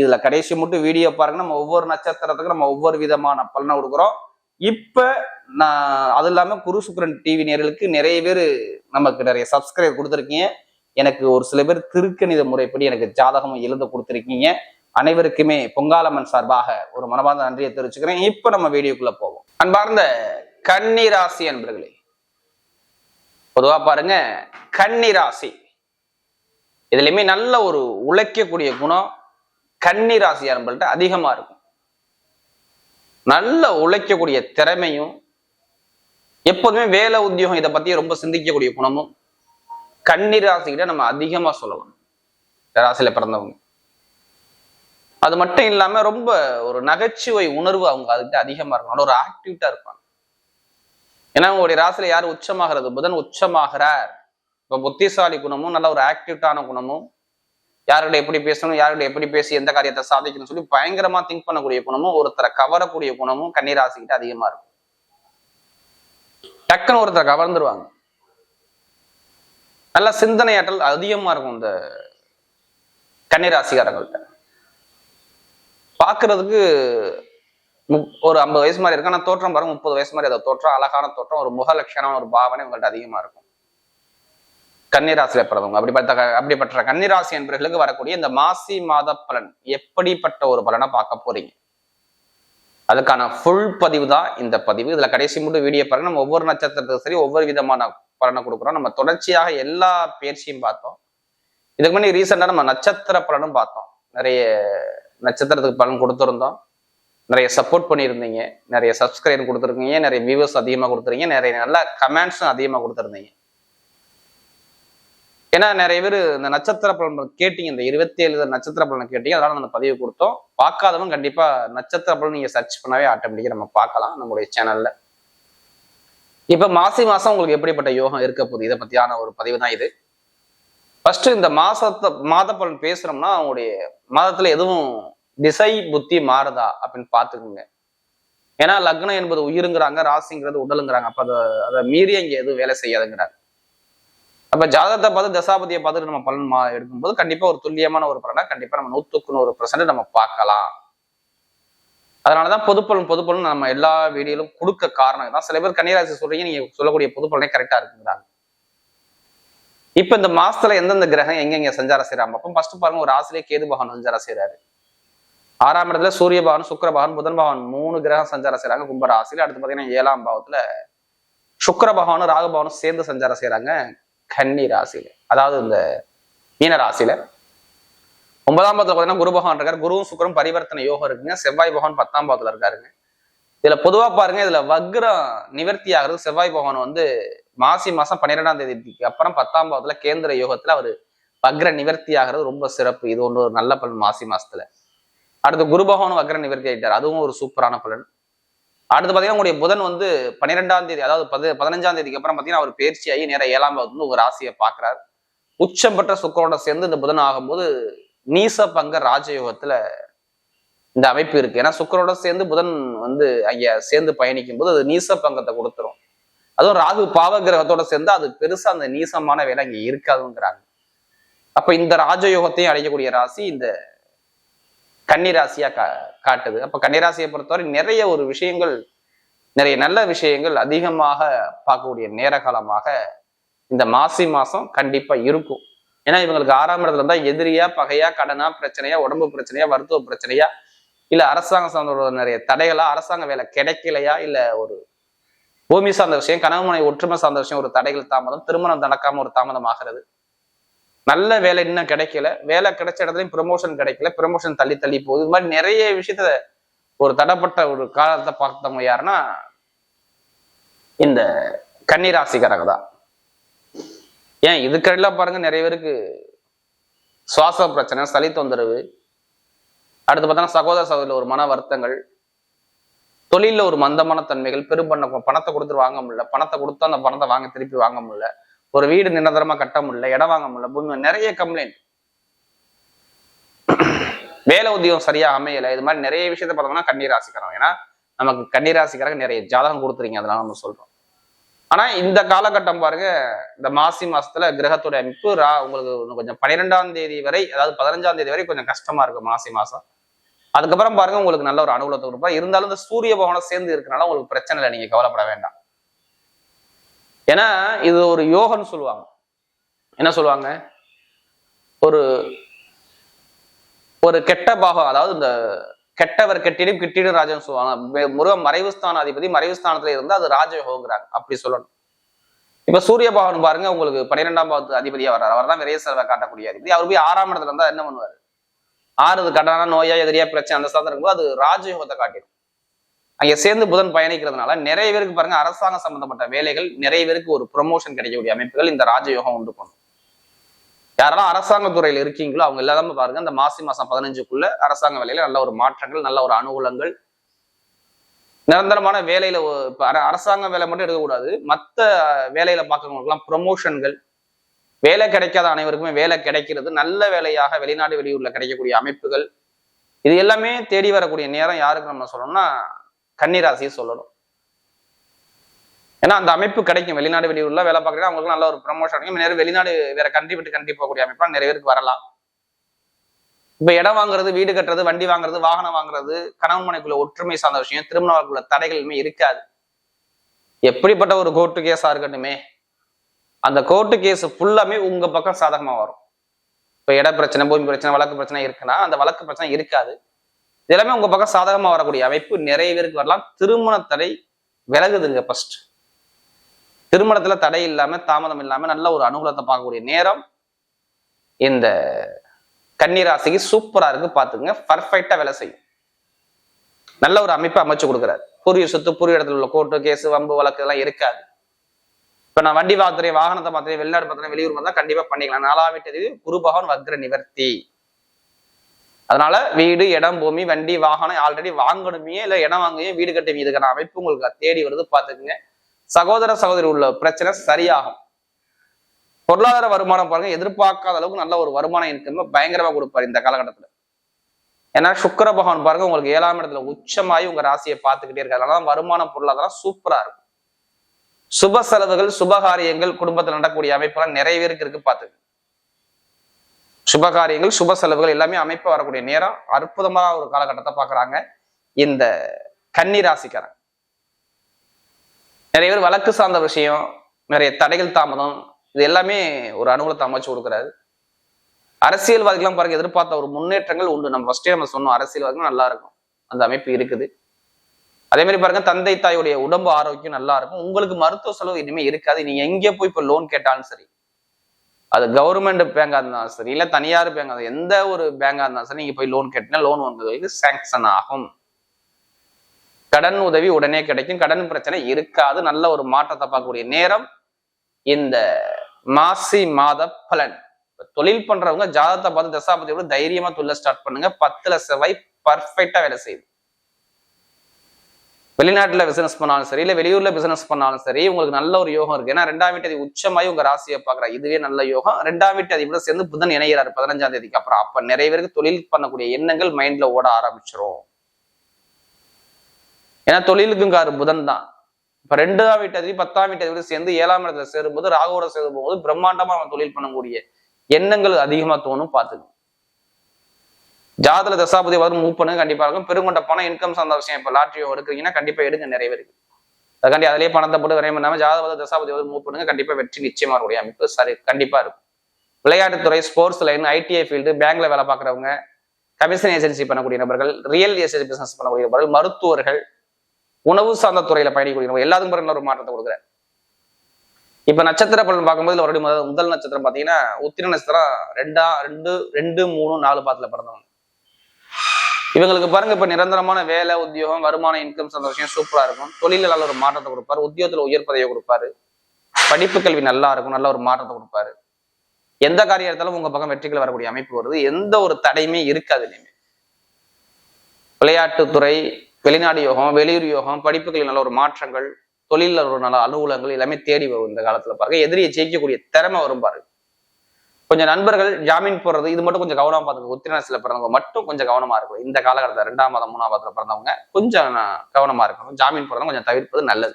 இதுல கடைசி மட்டும் வீடியோ பாருங்க. நம்ம ஒவ்வொரு நட்சத்திரத்துக்கும் நம்ம ஒவ்வொரு விதமான பலனை கொடுக்குறோம். இப்ப நான் அது இல்லாம குரு சுக்கரன் டிவி நேர்களுக்கு நிறைய பேர் நமக்கு நிறைய சப்ஸ்கிரைப் கொடுத்துருக்கீங்க. எனக்கு ஒரு சில பேர் திருக்கணித முறைப்படி எனக்கு ஜாதகம் எழுத கொடுத்துருக்கீங்க. அனைவருக்குமே பொங்காலம்மன் சார்பாக ஒரு மனமார்ந்த நன்றியை தெரிவிச்சுக்கிறேன். இப்ப நம்ம வீடியோக்குள்ள போவோம். அன்பார்ந்த கன்னிராசி அன்பர்களே பொதுவா பாருங்க கன்னிராசி. இதுலயுமே நல்ல ஒரு உழைக்கக்கூடிய குணம் கன்னிராசி அன்பர்கள்ட்ட அதிகமா இருக்கும். நல்ல உழைக்கக்கூடிய திறமையும் எப்போதுமே வேலை உத்தியோகம் இதை பத்தி ரொம்ப சிந்திக்கக்கூடிய குணமும் கன்னிராசிக்கிட்ட நம்ம அதிகமா சொல்லலாம். ராசியில் ராசியில பிறந்தவங்க. அது மட்டும் இல்லாம ரொம்ப ஒரு நகைச்சுவை உணர்வு அவங்க அதுக்கிட்ட அதிகமா இருக்கும். ஒரு ஆக்டிவிட்டா இருப்பாங்க. ஏன்னா உங்களுடைய ராசியில யார் உச்சமாகிறது? புதன் உச்சமாகிறார். இப்போ புத்திசாலி குணமும் நல்ல ஒரு ஆக்டிவிட்டான குணமும் யார்கிட்ட எப்படி பேசணும் யார்கிட்ட எப்படி பேசி எந்த காரியத்தை சாதிக்கணும்னு சொல்லி பயங்கரமா திங்க் பண்ணக்கூடிய குணமும் ஒருத்தரை கவரக்கூடிய குணமும் கன்னிராசிக்கிட்ட அதிகமா இருக்கும். டக்குன்னு ஒருத்தரை கவர்ந்துருவாங்க. நல்ல சிந்தனையாற்றல் அதிகமா இருக்கும் இந்த கன்னிராசிக்காரங்கள்ட்ட. பாக்குறதுக்கு ஒரு ஐம்பது வயசு மாதிரி இருக்கு ஆனா தோற்றம் பாருங்க முப்பது வயசு மாதிரி அதை தோற்றம் அழகான தோற்றம் ஒரு முகலட்சணம் ஒரு பாவனை உங்கள்ட்ட அதிகமா இருக்கும். கன்னிராசியில பிறந்தவங்க அப்படிப்பட்ட அப்படிப்பட்ட கன்னிராசி என்பவர்களுக்கு வரக்கூடிய இந்த மாசி மாத பலன் எப்படிப்பட்ட ஒரு பலனை பார்க்க போறீங்க? அதுக்கான ஃபுல் பதிவு தான் இந்த பதிவு. இதுல கடைசி மட்டும் வீடியோ பாருங்க. நம்ம ஒவ்வொரு நட்சத்திரத்துக்கும் சரி ஒவ்வொரு விதமான பலனை கொடுக்குறோம். நம்ம தொடர்ச்சியாக எல்லா பயிற்சியும் பார்த்தோம். இதுக்கு முன்னாடி ரீசெண்டா நம்ம நட்சத்திர பலனும் பார்த்தோம். நிறைய நட்சத்திரத்துக்கு பலன் கொடுத்துருந்தோம். நிறைய சப்போர்ட் பண்ணியிருந்தீங்க. நிறைய சப்ஸ்கிரைப் கொடுத்துருக்கீங்க. நிறைய வியூவர்ஸ் அதிகமாக கொடுத்துருக்கீங்க. நிறைய நல்ல கமெண்ட்ஸும் அதிகமாக கொடுத்துருந்தீங்க. ஏன்னா நிறைய பேர் இந்த நட்சத்திர பலன் கேட்டீங்க. இந்த இருபத்தி ஏழு நட்சத்திர பலனை கேட்டீங்க. அதனால அந்த பதிவு கொடுத்தோம். பார்க்காதவங்க கண்டிப்பா நட்சத்திர பலன் நீங்க சர்ச் பண்ணவே ஆட்டோமேட்டிக்கா நம்ம பார்க்கலாம் நம்மளுடைய சேனல்ல இப்ப மாசி மாசம் உங்களுக்கு எப்படிப்பட்ட யோகம் இருக்க போகுது? இதை பத்தியான ஒரு பதிவு தான் இது. ஃபர்ஸ்ட் இந்த மாசத்தை மாத பலன் பேசுறோம்னா அவங்களுடைய மாதத்துல எதுவும் திசை புத்தி மாறுதா அப்படின்னு பாத்துக்கோங்க ஏன்னா லக்னம் என்பது உயிருங்கிறாங்க ராசிங்கிறது உடலுங்கிறாங்க. அப்ப அதை அதை மீறி அங்கே எதுவும் வேலை செய்யாதுங்கிறாங்க. அப்ப ஜாதகத்தை பார்த்து தசாபதியை பார்த்துட்டு நம்ம பலன் எடுக்கும்போது கண்டிப்பா ஒரு துல்லியமான ஒரு பலனா கண்டிப்பா நம்ம நூத்துக்கு நூறு பர்சன்ட் நம்ம பார்க்கலாம். அதனாலதான் பொதுப்பலன் பொதுப்பலன் நம்ம எல்லா வீடியோலும் கொடுக்க காரணம் தான் சில பேர் கன்னிராசி சொல்றீங்க நீங்க சொல்லக்கூடிய பொதுப்பலனே கரெக்டா இருக்குங்கிறாங்க. இப்ப இந்த மாசத்துல எந்தெந்த கிரகம் எங்கெங்க சஞ்சாரம் செய்யறாங்க அப்ப ஃபர்ஸ்ட் பாருங்க ஒரு ராசிலே கேது பகவான் சஞ்சாரம் செய்யறாரு ஆறாம் இடத்துல சூரிய பகவான் சுக்கர பகவான் புதன் பகவான் மூணு கிரகம் சஞ்சாரம் செய்யறாங்க கும்ப அடுத்து பாத்தீங்கன்னா ஏழாம் பாவத்துல சுக்கர பகவானும் ராகு பகவானும் சேர்ந்து சஞ்சாரம் செய்யறாங்க கன்னி ராசியில அதாவது இந்த மீன ராசியில. ஒன்பதாம் பாதத்துல பாத்தீங்கன்னா குரு பகவான் இருக்காரு. குருவும் சுக்கரம் பரிவர்த்தனை யோகம் இருக்குங்க. செவ்வாய் பகவான் பத்தாம் பாதத்துல இருக்காருங்க. இதுல பொதுவா பாருங்க இதுல வக்ரம் நிவர்த்தி ஆகுறது செவ்வாய் பகவான் வந்து மாசி மாசம் பன்னிரெண்டாம் தேதிக்கு அப்புறம் பத்தாம் பாவத்துல கேந்திர யோகத்துல அவர் வக்ர நிவர்த்தி ஆகிறது ரொம்ப சிறப்பு. இது ஒன்று ஒரு நல்ல பலன் மாசி மாசத்துல. அடுத்து குரு பகவான் வக்ர நிவர்த்தி ஆயிட்டார். அதுவும் ஒரு சூப்பரான பலன். அடுத்து பாத்தீங்கன்னா உங்களுடைய புதன் வந்து பன்னிரெண்டாம் தேதி அதாவது பது பதினஞ்சாம் தேதிக்கு அப்புறம் பாத்தீங்கன்னா அவர் பயிற்சி ஆகி நேரம் ஏழாம் வந்து ஒரு ராசியை பார்க்குறாரு. உச்சம் பெற்ற சுக்கரோட சேர்ந்து இந்த புதன் ஆகும்போது நீச பங்க ராஜயோகத்துல இந்த அமைப்பு இருக்கு. ஏன்னா சுக்கரோட சேர்ந்து புதன் வந்து அங்கே சேர்ந்து பயணிக்கும் போது அது நீச பங்கத்தை கொடுத்துரும். அதுவும் ராகு பாவ கிரகத்தோட சேர்ந்து அது பெருசா அந்த நீசமான வேலை அங்கே இருக்காதுங்கிறாங்க. அப்ப இந்த ராஜயோகத்தையும் அடையக்கூடிய ராசி இந்த கன்னிராசியா கா காட்டுது. அப்ப கன்னிராசியை பொறுத்தவரை நிறைய ஒரு விஷயங்கள் நிறைய நல்ல விஷயங்கள் அதிகமாக பார்க்கக்கூடிய நேர காலமாக இந்த மாசி மாசம் கண்டிப்பா இருக்கும். ஏன்னா இவங்களுக்கு ஆறாம் இடத்துல இருந்தா எதிரியா பகையா கடனா பிரச்சனையா உடம்பு பிரச்சனையா மருத்துவ பிரச்சனையா இல்ல அரசாங்கம் சார்ந்த நிறைய தடைகளா அரசாங்க வேலை கிடைக்கலையா இல்ல ஒரு பூமி சார்ந்த விஷயம் கணவன் மனை ஒற்றுமை சார்ந்த விஷயம் ஒரு தடைகள் தாமதம் திருமணம் நடக்காம ஒரு தாமதம் ஆகிறது. நல்ல வேலை இன்னும் கிடைக்கல. வேலை கிடைச்ச இடத்துலையும் ப்ரமோஷன் கிடைக்கல. ப்ரமோஷன் தள்ளி தள்ளி போகுது. இது மாதிரி நிறைய விஷயத்த ஒரு தடைப்பட்ட ஒரு காலத்தை பார்த்தவங்க யாருன்னா இந்த கன்னிராசிக்காரங்க தான். ஏன்? இதுக்கெல்லாம் பாருங்க நிறைய பேருக்கு சுவாச பிரச்சனை சளி தொந்தரவு அடுத்து பார்த்தோன்னா சகோதர சகோதரில் ஒரு மன வருத்தங்கள் தொழிலில் ஒரு மந்தமான தன்மைகள் பெரும்பண்ண பணத்தை கொடுத்துட்டு வாங்க முடியல. பணத்தை கொடுத்தா அந்த பணத்தை வாங்க திருப்பி வாங்க முடியல. ஒரு வீடு நிரந்தரமா கட்ட முடியல இடம் வாங்க முடியல பூமி நிறைய கம்ப்ளைண்ட் வேலை உத்தியோகம் சரியா அமையல. இது மாதிரி நிறைய விஷயத்த பார்த்தோம்னா கண்ணீராசிக்கிறோம் ஏன்னா நமக்கு கன்னிராசிக்காரங்க நிறைய ஜாதகம் கொடுத்துறீங்க அதனால நம்ம சொல்றோம். ஆனா இந்த காலகட்டம் பாருங்க இந்த மாசி மாசத்துல கிரகத்துடைய அமைப்பு ரா உங்களுக்கு கொஞ்சம் பன்னிரெண்டாம் தேதி வரை அதாவது பதினஞ்சாம் தேதி வரை கொஞ்சம் கஷ்டமா இருக்கும் மாசி மாசம். அதுக்கப்புறம் பாருங்க உங்களுக்கு நல்ல ஒரு அனுகூலத்தை கொடுப்பா இருந்தாலும் இந்த சூரிய பகவானம் சேர்ந்து இருக்கனால உங்களுக்கு பிரச்சனை இல்லை நீங்க கவலைப்பட வேண்டாம். ஏன்னா இது ஒரு யோகம்னு சொல்லுவாங்க. என்ன சொல்லுவாங்க? ஒரு ஒரு கெட்ட பாகம் அதாவது இந்த கெட்டவர் கெட்டிடும் கிட்டிடும் ராஜன் சொல்லுவாங்க. முருகன் மறைவுஸ்தான அதிபதி மறைவு ஸ்தானத்துல இருந்தா அது ராஜயோகங்கிறாங்க. அப்படி சொல்லணும். இப்ப சூரிய பகவான் பாருங்க உங்களுக்கு பன்னிரெண்டாம் பாவத்து அதிபதியா வர்றாரு. அவர் தான் விரைய செலவை காட்டக்கூடிய அதிபதி. அவர் போய் ஆறாம் இடத்துல இருந்தா என்ன பண்ணுவாரு? ஆறுது கடனான நோயா எதிரியா பிரச்சனை அந்த சாதனம் இருக்கும்போது அது ராஜயோகத்தை காட்டிடும். அங்க சேர்ந்து புதன் பயணிக்கிறதுனால நிறைய பேருக்கு பாருங்க அரசாங்கம் சம்பந்தப்பட்ட வேலைகள் நிறைய பேருக்கு ஒரு ப்ரொமோஷன் கிடைக்கக்கூடிய அமைப்புகள் இந்த ராஜயோகம் உண்டு பண்ணும். யாரெல்லாம் அரசாங்க துறையில் இருக்கீங்களோ அவங்க எல்லாமே பாருங்க இந்த மாசி மாசம் பதினஞ்சுக்குள்ள அரசாங்க வேலையில நல்ல ஒரு மாற்றங்கள் நல்ல ஒரு அனுகூலங்கள் நிரந்தரமான வேலையில அரசாங்க வேலை மட்டும் எடுக்கக்கூடாது. மத்த வேலையில பார்க்கறவங்களுக்குலாம் ப்ரொமோஷன்கள் வேலை கிடைக்காத அனைவருக்குமே வேலை கிடைக்கிறது நல்ல வேலையாக வெளிநாடு வெளியூர்ல கிடைக்கக்கூடிய அமைப்புகள் இது எல்லாமே தேடி வரக்கூடிய நேரம் யாருக்கு நம்ம சொல்லணும்னா கன்னிராசியை சொல்லணும். ஏன்னா அந்த அமைப்பு கிடைக்கும். வெளிநாடு வெளியூர்ல வேலை பார்க்குறேன் அவங்களுக்கு நல்ல ஒரு ப்ரமோஷன் கிடைக்கும். நிறைய வெளிநாடு வேற கண்ட்ரி விட்டு கண்ட்ரி போகக்கூடிய அமைப்பா நிறைய பேருக்கு வரலாம். இப்ப இடம் வாங்குறது வீடு கட்டுறது வண்டி வாங்குறது வாகனம் வாங்குறது கணவன் மனைக்குள்ள ஒற்றுமை சார்ந்த விஷயம் திருமணங்களுக்குள்ள தடைகளுமே இருக்காது. எப்படிப்பட்ட ஒரு கோர்ட்டு கேஸா இருக்கட்டுமே அந்த கோர்ட்டு கேஸ் ஃபுல்லாமே உங்க பக்கம் சாதகமா வரும். இப்ப இட பிரச்சனை பூமி பிரச்சனை வழக்கு பிரச்சனை இருக்குன்னா அந்த வழக்கு பிரச்சனை இருக்காது. எல்லாமே உங்க பக்கம் சாதகமா வரக்கூடிய அமைப்பு. நிறைய பேருக்கு வரலாம். திருமண தடை விலகுதுங்க ஃபர்ஸ்ட் திருமணத்துல தடை இல்லாம தாமதம் இல்லாம நல்ல ஒரு அனுகூலத்தை பார்க்கக்கூடிய நேரம் இந்த கன்னிராசிக்கு சூப்பரா இருக்கு. பாத்துக்கங்க பர்ஃபெக்டா வேலை செய்யும். நல்ல ஒரு அமைப்பை அமைச்சு கொடுக்குறாரு. பூர்வீக சொத்து பூர்வீக இடத்துல உள்ள கோர்ட்டு கேஸ் வம்பு வழக்கு இதெல்லாம் இருக்காது. இப்ப நான் வண்டி பாத்துறேன் வாகனத்தை பார்த்துறேன் வெளிநாடு பார்த்துறேன் வெளியூர் பார்த்தா கண்டிப்பா பண்ணிக்கலாம். நாலாம் வீட்டு குரு பகவான் வக்ர நிவர்த்தி. அதனால வீடு இடம் பூமி வண்டி வாகனம் ஆல்ரெடி வாங்கணுமே இல்லை இடம் வாங்குமே வீடு கட்டுமே இதுக்கான அமைப்பு உங்களுக்கு தேடி வருது பார்த்துக்குங்க. சகோதர சகோதரி உள்ள பிரச்சனை சரியாகும். பொருளாதார வருமானம் பாருங்க எதிர்பார்க்காத அளவுக்கு நல்ல ஒரு வருமானம் இன்கம் பயங்கரமா கொடுப்பாரு இந்த காலகட்டத்துல. ஏன்னா சுக்கர பகவான் பாருங்க உங்களுக்கு ஏழாம் இடத்துல உச்சமாயி உங்க ராசியை பார்த்துக்கிட்டே இருக்காரு. அதனால வருமானம் பொருளாதாரம் சூப்பரா இருக்கும். சுப செலவுகள் சுபகாரியங்கள் குடும்பத்தில் நடக்கக்கூடிய அமைப்புலாம் நிறைய பேருக்கு இருக்கு பார்த்துக்கோங்க. சுபகாரியங்கள் சுப செலவுகள் எல்லாமே அமைப்பு வரக்கூடிய நேரம். அற்புதமான ஒரு காலகட்டத்தை பாக்குறாங்க இந்த கன்னி ராசிக்காரன். நிறைய பேர் வழக்கு சார்ந்த விஷயம் நிறைய தடைகள் தாமதம் இது எல்லாமே ஒரு அனுகூலத்தை அமைச்சு கொடுக்குறாரு. அரசியல்வாதிகள்லாம் பாருங்க எதிர்பார்த்த ஒரு முன்னேற்றங்கள் உண்டு. நம்ம ஃபர்ஸ்டே நம்ம சொன்னோம் அரசியல்வாதிகள் நல்லா இருக்கும். அந்த அமைப்பு இருக்குது. அதே மாதிரி பாருங்க தந்தை தாயுடைய உடம்பு ஆரோக்கியம் நல்லா இருக்கும். உங்களுக்கு மருத்துவ செலவு இனிமே இருக்காது. நீங்க எங்கே போய் இப்போ லோன் கேட்டாலும் சரி. அது கவர்மெண்ட் பேங்கா இருந்தாலும் சரி இல்ல தனியார் பேங்கா எந்த ஒரு பேங்கா இருந்தாலும் சரி நீங்க போய் லோன் கேட்டினா லோன் உங்களுக்கு சாங்ஷன் ஆகும். கடன் உதவி உடனே கிடைக்கும். கடன் பிரச்சனை இருக்காது. நல்ல ஒரு மாற்றத்தை பார்க்கக்கூடிய நேரம் இந்த மாசி மாத பலன். தொழில் பண்றவங்க ஜாதகத்தை பார்த்து தசாபதியோட தைரியமா தொழில ஸ்டார்ட் பண்ணுங்க. பத்துல செவ்வாய் பர்ஃபெக்டா வேலை செய்யுது. வெளிநாட்டுல பிசினஸ் பண்ணாலும் சரி இல்லை வெளியூர்ல பிசினஸ் பண்ணாலும் சரி உங்களுக்கு நல்ல ஒரு யோகம் இருக்கு. ஏன்னா ரெண்டாம் வீட்டு அதிபதி உச்சமாயி உங்க ராசியை பாக்குறா இதுவே நல்ல யோகம். ரெண்டாம் வீட்டு அதிபதி சேர்ந்து புதன் இணைகிறார் பதினஞ்சாம் தேதிக்கு அப்புறம். அப்ப நிறைய பேருக்கு தொழில் பண்ணக்கூடிய எண்ணங்கள் மைண்ட்ல ஓட ஆரம்பிச்சிடும் ஏன்னா தொழிலுக்கும் காரு புதன் தான். இப்ப ரெண்டாம் வீட்டு அதிபதி பத்தாம் வீட்டு அதிபதி சேர்ந்து ஏழாம் இடத்துல சேரும்போது ராகுவோட சேரும் போது பிரம்மாண்டமா அவன் தொழில் பண்ணக்கூடிய எண்ணங்கள் அதிகமா தோணும் பார்த்துக்கணும். ஜாதல தசாபதி வரும் மூவ் பண்ணுங்க கண்டிப்பா இருக்கும். பெருங்கொண்ட பணம் இன்கம் சார்ந்த விஷயம். இப்ப லாட்ரியோ எடுக்கிறீங்கன்னா கண்டிப்பா எடுங்க நிறைய பேருக்கு. அதுக்காண்டி அதிலேயே பணத்தை போட்டு விரையம் பண்ணாம ஜாதக தசாபதி வந்து மூவ் பண்ணுங்க கண்டிப்பா வெற்றி நிச்சயமா இருக்கக்கூடிய அமைப்பு சரி கண்டிப்பா இருக்கும். விளையாட்டுத்துறை ஸ்போர்ட்ஸ் லைன் ஐடிஐ ஃபீல்டு பேங்க்ல வேலை பார்க்குறவங்க கமிஷன் ஏஜென்சி பண்ணக்கூடிய நபர்கள் ரியல் எஸ்டேட் பிசினஸ் பண்ணக்கூடிய நபர்கள் மருத்துவர்கள் உணவு சார்ந்த துறையில பயணிக்கூடிய நபர்கள் எல்லாத்துக்கும் பிறகு ஒரு மாற்றத்தை கொடுக்குறாரு. இப்ப நட்சத்திர பலன் பார்க்கும்போது ஒரு முதல் முதல் நட்சத்திரம் பாத்தீங்கன்னா உத்திர நட்சத்திரம் ரெண்டா ரெண்டு ரெண்டு மூணு நாலு பாத்துல பிறந்தவங்க. இவங்களுக்கு பாருங்க இப்ப நிரந்தரமான வேலை உத்தியோகம் வருமானம் இன்கம் சந்தோஷம் விஷயம் சூப்பரா இருக்கும். தொழில நல்ல ஒரு மாற்றத்தை கொடுப்பாரு. உத்தியோகத்துல உயர் பதவியை கொடுப்பாரு. படிப்பு கல்வி நல்லா இருக்கும் நல்ல ஒரு மாற்றத்தை கொடுப்பாரு. எந்த காரியம் உங்க பக்கம் வெற்றிகள் வரக்கூடிய அமைப்பு வருது. எந்த ஒரு தடையுமே இருக்காது இனிமே. விளையாட்டுத்துறை வெளிநாடு யோகம் வெளியூர் யோகம் படிப்புகளில் நல்ல ஒரு மாற்றங்கள் தொழில ஒரு நல்ல அலுவலகங்கள் எல்லாமே தேடி வரும் இந்த காலத்துல பாருங்க. எதிரியை ஜெயிக்கக்கூடிய திறமை வரும் பாருங்க. கொஞ்சம் நண்பர்கள் ஜாமீன் போடுறது இது மட்டும் கொஞ்சம் கவனமா பார்த்துக்கோங்க உத்திரநாசில பிறந்தவங்க மட்டும் கொஞ்சம் கவனமா இருக்கும் இந்த காலகட்டத்தில் ரெண்டாம் மாதம் மூணாம் மாதத்துல பிறந்தவங்க கொஞ்சம் கவனமா இருக்கணும். ஜாமீன் போடுறது கொஞ்சம் தவிர்ப்பது நல்லது.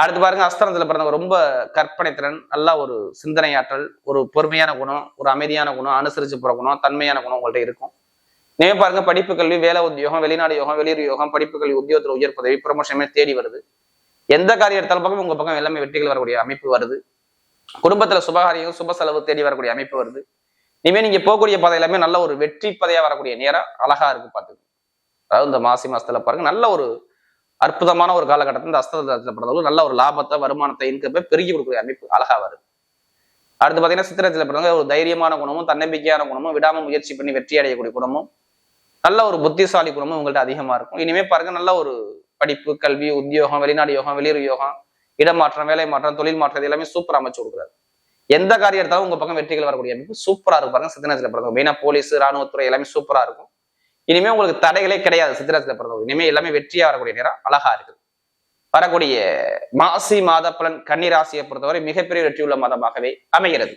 அடுத்து பாருங்க அஸ்தனத்துல பிறந்தவங்க ரொம்ப கற்பனை திறன் நல்ல ஒரு சிந்தனையாற்றல் ஒரு பொறுமையான குணம் ஒரு அமைதியான குணம் அனுசரிச்சு போற குணம் தன்மையான குணம் உங்கள்கிட்ட இருக்கும். நீங்க பாருங்க படிப்பு கல்வி வேலை உத்தியோகம் வெளிநாடு யோகம் வெளியூர் யோகம் படிப்பு கல்வி உத்தியோகத்தில் உயர் பதவி ப்ரமோஷன் தேடி வருது. எந்த காரியம் எடுத்தாலும் பக்கம் உங்க பக்கம் எல்லாமே வெற்றிகள் வரக்கூடிய அமைப்பு வருது. குடும்பத்துல சுபகாரியம் சுப செலவு தேடி வரக்கூடிய அமைப்பு வருது. இனிமே நீங்க போகக்கூடிய பாதை எல்லாமே நல்ல ஒரு வெற்றி பதையா வரக்கூடிய நேரம் அழகா இருக்கு பாத்துக்கு. அதாவது இந்த மாசி மாசத்துல பாருங்க நல்ல ஒரு அற்புதமான ஒரு காலகட்டத்தில் இந்த அஸ்தத்தில் நல்ல ஒரு லாபத்தை வருமானத்தை இன்கப்பை பெருகி கொடுக்கக்கூடிய அமைப்பு அழகா வருது. அடுத்து பார்த்தீங்கன்னா சித்திரத்தில் பிறந்த ஒரு தைரியமான குணமும் தன்னம்பிக்கையான குணமும் விடாம முயற்சி பண்ணி வெற்றி அடையக்கூடிய குணமும் நல்ல ஒரு புத்திசாலி குணமும் உங்கள்ட்ட அதிகமா இருக்கும். இனிமே பாருங்க நல்ல ஒரு படிப்பு கல்வி உத்தியோகம் வெளிநாடு யோகம் வெளியூர் யோகம் இடமாற்றம் வேலை மாற்றம் தொழில் மாற்றம் இது எல்லாமே சூப்பர் அமைச்சு கொடுக்குறாரு. எந்த காரியம் எடுத்தாலும் உங்க பக்கம் வெற்றிகள் வரக்கூடிய அமைப்பு சூப்பரா இருக்கும் பாருங்க சித்தனத்துல பிறந்தவங்க. மெயினா போலீஸ் ராணுவத்துறை எல்லாமே சூப்பரா இருக்கும். இனிமே உங்களுக்கு தடைகளே கிடையாது சித்திரத்துல பிறந்தவங்க. இனிமே எல்லாமே வெற்றியா வரக்கூடிய நேரம் அழகா இருக்குது. வரக்கூடிய மாசி மாத பலன் கன்னி ராசியை பொறுத்தவரை மிகப்பெரிய வெற்றியுள்ள மாதமாகவே அமைகிறது.